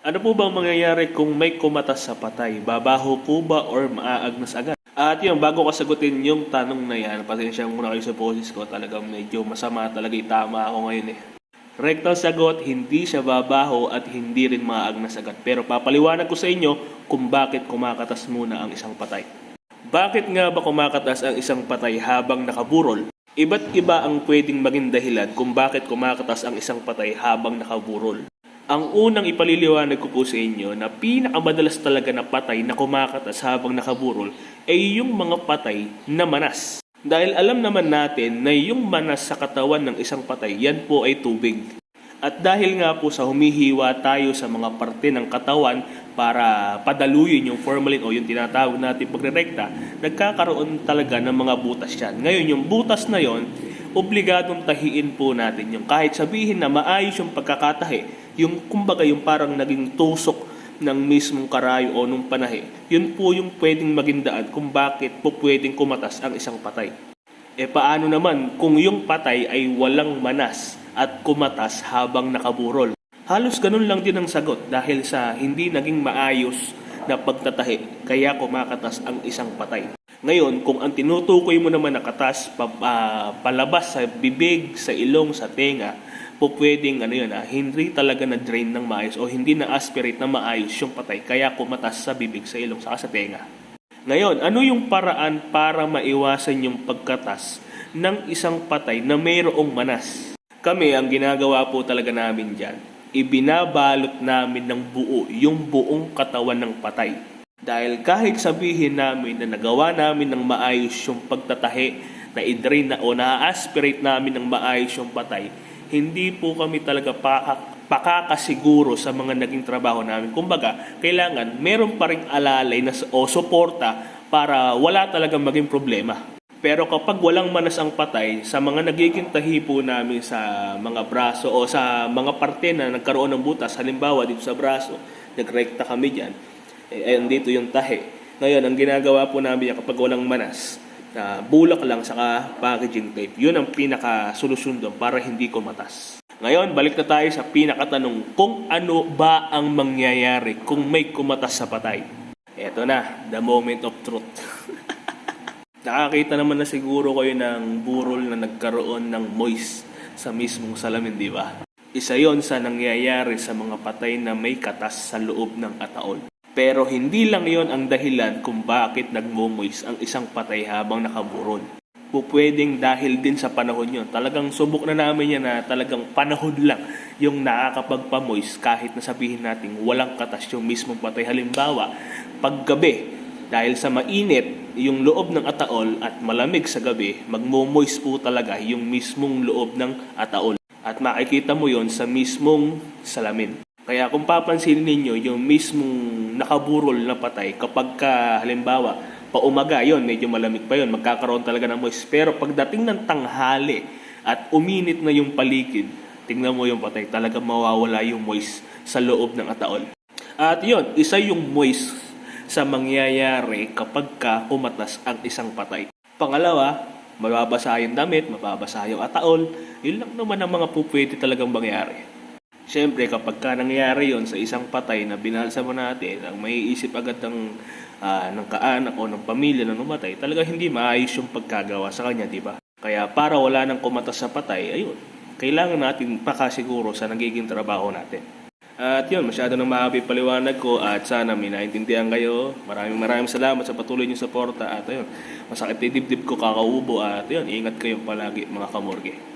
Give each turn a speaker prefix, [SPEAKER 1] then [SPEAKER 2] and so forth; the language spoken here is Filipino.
[SPEAKER 1] Ano po bang mangyayari kung may kumatas sa patay? Babaho po ba or maaagnas agad? At yun, bago ko sagutin yung tanong na yan, pasensya muna kayo sa boses ko, talagang medyo masama talaga itama ako ngayon eh. Rectal sagot, hindi siya babaho at hindi rin maaagnas agad. Pero papaliwanag ko sa inyo kung bakit kumakatas muna ang isang patay. Bakit nga ba kumakatas ang isang patay habang nakaburol? Iba't iba ang pwedeng maging dahilan kung bakit kumakatas ang isang patay habang nakaburol. Ang unang ipaliliwanag ko po sa inyo na pinakamadalas talaga na patay na kumakatas habang nakaburol ay yung mga patay na manas. Dahil alam naman natin na yung manas sa katawan ng isang patay, yan po ay tubig. At dahil nga po sa humihiwa tayo sa mga parte ng katawan para padaluyin yung formalin o yung tinatawag natin pagrerekta, nagkakaroon talaga ng mga butas yan. Ngayon, yung butas na yon, obligadong tahiin po natin yung kahit sabihin na maayos yung pagkakatahi, yung kumbaga yung parang naging tusok ng mismong karayo o nung panahi, yun po yung pwedeng maging daan kung bakit po pwedeng kumatas ang isang patay. E paano naman kung yung patay ay walang manas at kumatas habang nakaburol? Halos ganun lang din ang sagot dahil sa hindi naging maayos na pagtatahi kaya kumakatas ang isang patay. Ngayon, kung ang tinutukoy mo naman na katas pa, ah, palabas sa bibig, sa ilong, sa tenga, po pwedeng ano yun, ah, hindi talaga na drain ng maayos o hindi na aspirate na maayos yung patay kaya kumatas sa bibig, sa ilong, saka sa tenga. Ngayon, ano yung paraan para maiwasan yung pagkatas ng isang patay na mayroong manas? Kami, ang ginagawa po talaga namin dyan, ibinabalot namin ng buo yung buong katawan ng patay. Dahil kahit sabihin namin na nagawa namin ng maayos yung pagtatahi, na i-drain na o na-aspirate namin ng maayos yung patay, hindi po kami talaga pa, pakakasiguro sa mga naging trabaho namin. Kumbaga, kailangan meron pa rin alalay na, o suporta para wala talagang maging problema. Pero kapag walang manas ang patay, sa mga nagiging tahi po namin sa mga braso o sa mga parte na nagkaroon ng butas, halimbawa dito sa braso, nagrekta kami dyan, eh, ayun dito yung tahi. Ngayon, ang ginagawa po namin yan kapag walang manas, na bulak lang saka packaging tape. Yun ang pinaka-solusyon doon para hindi kumatas. Ngayon, balik na tayo sa pinakatanong kung ano ba ang mangyayari kung may kumatas sa patay. Eto na, the moment of truth. Nakakita naman na siguro kayo ng burol na nagkaroon ng moist sa mismong salamin, di ba? Isa yon sa nangyayari sa mga patay na may katas sa loob ng ataol. Pero hindi lang yon ang dahilan kung bakit nagmo-moist ang isang patay habang nakaburol. Pupwedeng dahil din sa panahon yon. Talagang subok na namin yan na talagang panahon lang yung nakakapagpamoist kahit na sabihin natin walang katas yung mismong patay. Halimbawa, paggabi, dahil sa mainit yung loob ng ataol at malamig sa gabi, magmo-moist po talaga yung mismong loob ng ataol. At makikita mo yon sa mismong salamin. Kaya kung papansinin ninyo, yung mismong nakaburol na patay, kapag ka, halimbawa, paumaga yon medyo malamig pa yon magkakaroon talaga ng moist. Pero pagdating ng tanghali at uminit na yung paligid, tingnan mo yung patay, talaga mawawala yung moist sa loob ng ataol. At yon isa yung moist sa mangyayari kapag ka umatas ang isang patay. Pangalawa, mababasa yung damit, mababasa yung ataol. Yun lang naman ang mga pupwede talagang mangyari. Siyempre, kapag ka nangyari yon sa isang patay na binalsa mo natin, ang may isip agad ng, ah, ng kaanak o ng pamilya na numatay, talaga hindi maayos yung pagkagawa sa kanya, di ba? Kaya para wala nang kumatas sa patay, ayun, kailangan natin pakasiguro sa nagiging trabaho natin. At yun, masyado nang maabi paliwanag ko at sana may naintindihan kayo. Maraming maraming salamat sa patuloy niyong suporta at ayun, masakit na dibdib ko kakaubo at yun, ingat kayo palagi mga kamorge.